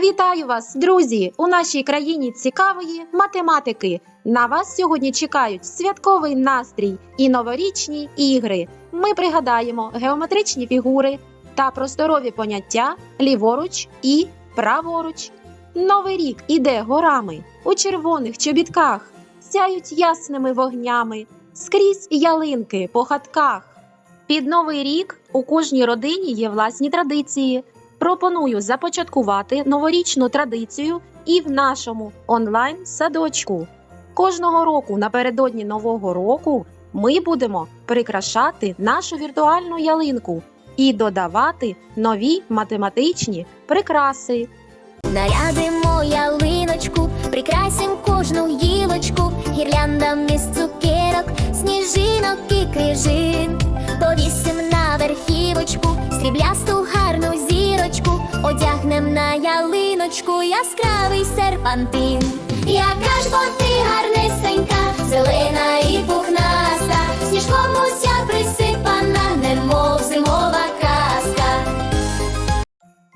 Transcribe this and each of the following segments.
Вітаю вас, друзі! У нашій країні цікавої математики. На вас сьогодні чекають святковий настрій і новорічні ігри. Ми пригадаємо геометричні фігури та просторові поняття ліворуч і праворуч. Новий рік іде горами у червоних чобітках, сяють ясними вогнями, скрізь ялинки по хатках. Під новий рік у кожній родині є власні традиції. Пропоную започаткувати новорічну традицію і в нашому онлайн-садочку. Кожного року напередодні нового року ми будемо прикрашати нашу віртуальну ялинку і додавати нові математичні прикраси. Нарядимо ялиночку, прикрасим кожну гілочку, гірляндам із цукерок, сніжинок і крижин. Повісим на верхівочку, сріблясту гарну зірочку, одягнем на ялиночку яскравий серпантин. Яка ж бо ти гарнесенька, зелена і пухнаста, сніжком уся присипана, немов зимова казка.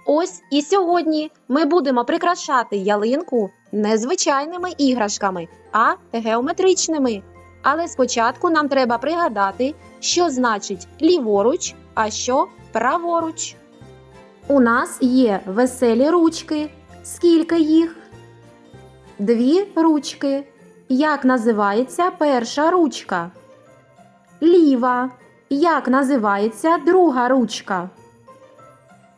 Ось і сьогодні ми будемо прикрашати ялинку не звичайними іграшками, а геометричними. Але спочатку нам треба пригадати, що значить ліворуч, а що праворуч. У нас є веселі ручки. Скільки їх? Дві ручки. Як називається перша ручка? Ліва. Як називається друга ручка?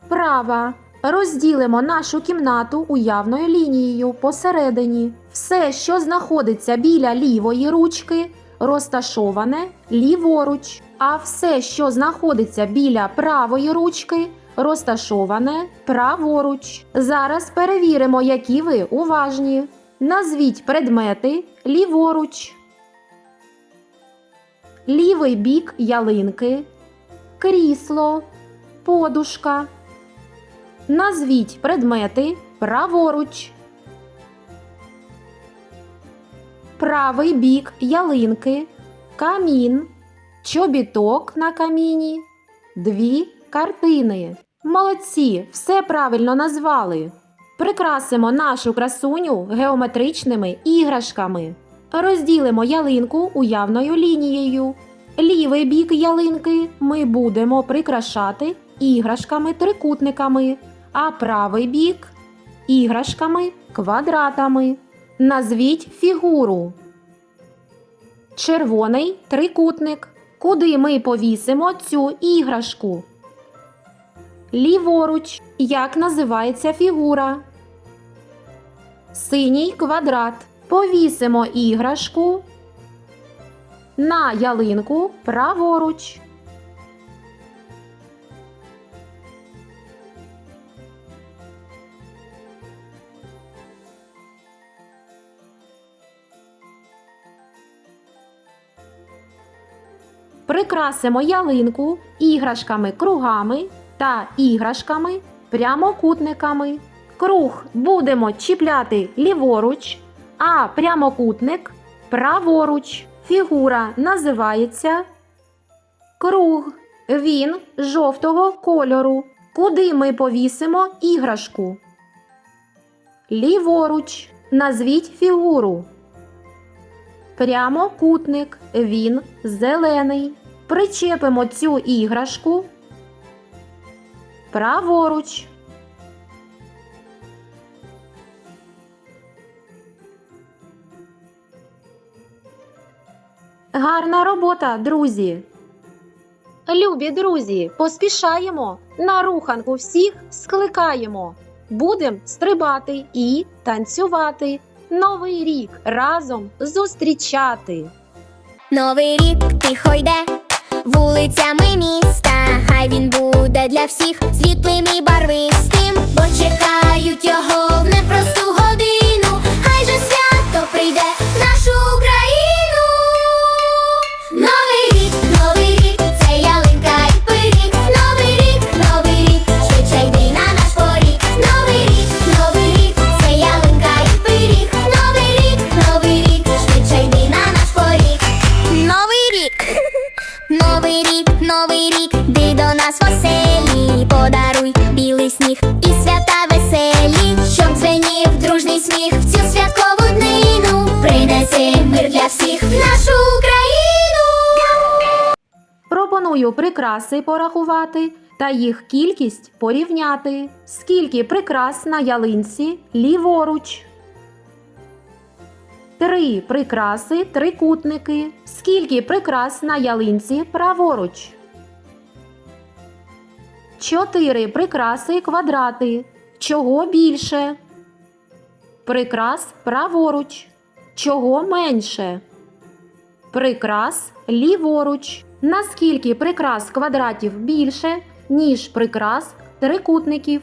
Права. Розділимо нашу кімнату уявною лінією посередині. Все, що знаходиться біля лівої ручки, розташоване ліворуч, а все, що знаходиться біля правої ручки, розташоване праворуч. Зараз перевіримо, які ви уважні. Назвіть предмети ліворуч. Лівий бік ялинки, крісло, подушка. Назвіть предмети праворуч. Правий бік ялинки, камін, чобіток на каміні, дві картини. Молодці, все правильно назвали. Прикрасимо нашу красуню геометричними іграшками. Розділимо ялинку уявною лінією. Лівий бік ялинки ми будемо прикрашати іграшками-трикутниками, а правий бік іграшками квадратами. Назвіть фігуру. Червоний трикутник. Куди ми повісимо цю іграшку? Ліворуч. Як називається фігура? Синій квадрат. Повісимо іграшку на ялинку праворуч. Прикрасимо ялинку іграшками кругами та іграшками прямокутниками. Круг будемо чіпляти ліворуч, а прямокутник праворуч. Фігура називається круг. Він жовтого кольору. Куди ми повісимо іграшку? Ліворуч. Назвіть фігуру. Прямокутник. Він зелений. Причепимо цю іграшку. Праворуч. Гарна робота, друзі. Любі друзі, поспішаємо. На руханку всіх скликаємо. Будем стрибати і танцювати. Новий рік разом зустрічати. Новий рік тихо йде вулицями міста. Хай він буде для всіх світлим і барвистим, бо чекають його в непросту сміх в цю святкову днину. Принеси мир для всіх в нашу Україну. Пропоную прикраси порахувати та їх кількість порівняти. Скільки прикрас на ялинці ліворуч? Три прикраси трикутники. Скільки прикрас на ялинці праворуч? Чотири прикраси квадрати. Чого більше? Прикрас праворуч. Чого менше? Прикрас ліворуч. Наскільки прикрас квадратів більше, ніж прикрас трикутників?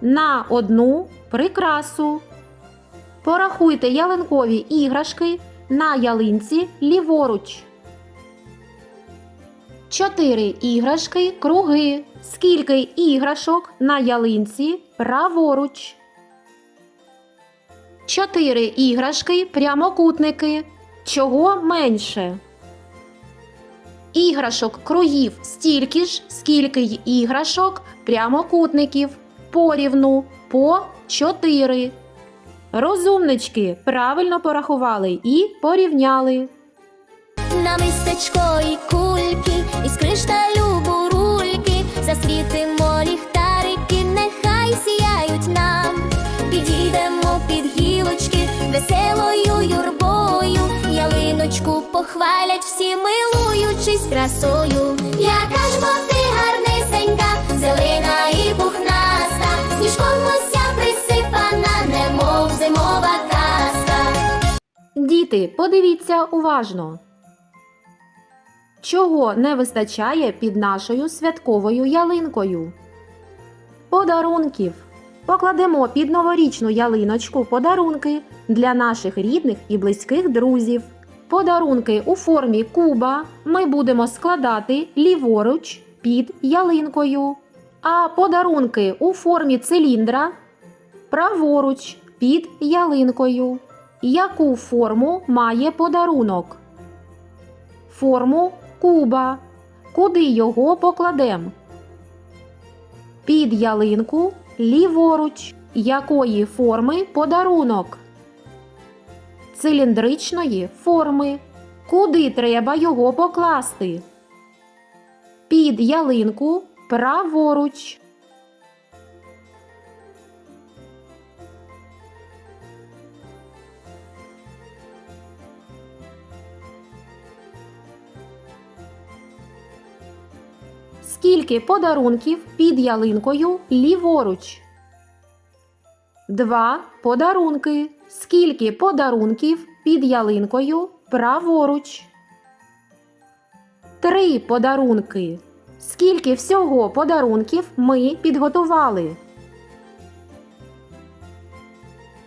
На одну прикрасу. Порахуйте ялинкові іграшки на ялинці ліворуч. Чотири іграшки круги. Скільки іграшок на ялинці праворуч? Чотири іграшки прямокутники. Чого менше? Іграшок кругів стільки ж, скільки й іграшок прямокутників. Порівну по 4. Розумнички правильно порахували і порівняли. На мистечко і кульки, із кришталю бурульки, засвітимо гілочки, веселою юрбою, ялиночку похвалять всі, милуючись красою. Яка ж бо ти гарнисенька, зелена і пухнаста, сніжком уся присипана, немов зимова казка. Діти, подивіться уважно. Чого не вистачає під нашою святковою ялинкою? Подарунків. Покладемо під новорічну ялиночку подарунки для наших рідних і близьких друзів. Подарунки у формі куба ми будемо складати ліворуч під ялинкою, а подарунки у формі циліндра праворуч під ялинкою. Яку форму має подарунок? Форму куба. Куди його покладемо? Під ялинку ліворуч. Якої форми подарунок? Циліндричної форми. Куди треба його покласти? Під ялинку праворуч. Скільки подарунків під ялинкою ліворуч? Два подарунки. Скільки подарунків під ялинкою праворуч? Три подарунки. Скільки всього подарунків ми підготували?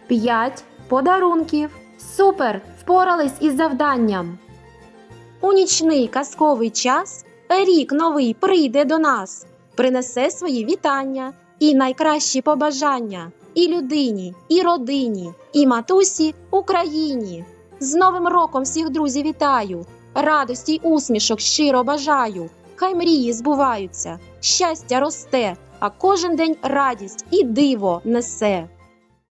П'ять подарунків. Супер! Впорались із завданням. У нічний казковий час рік новий прийде до нас, принесе свої вітання і найкращі побажання і людині, і родині, і матусі Україні. З Новим роком всіх друзів вітаю! Радості й усмішок щиро бажаю. Хай мрії збуваються, щастя росте, а кожен день радість і диво несе.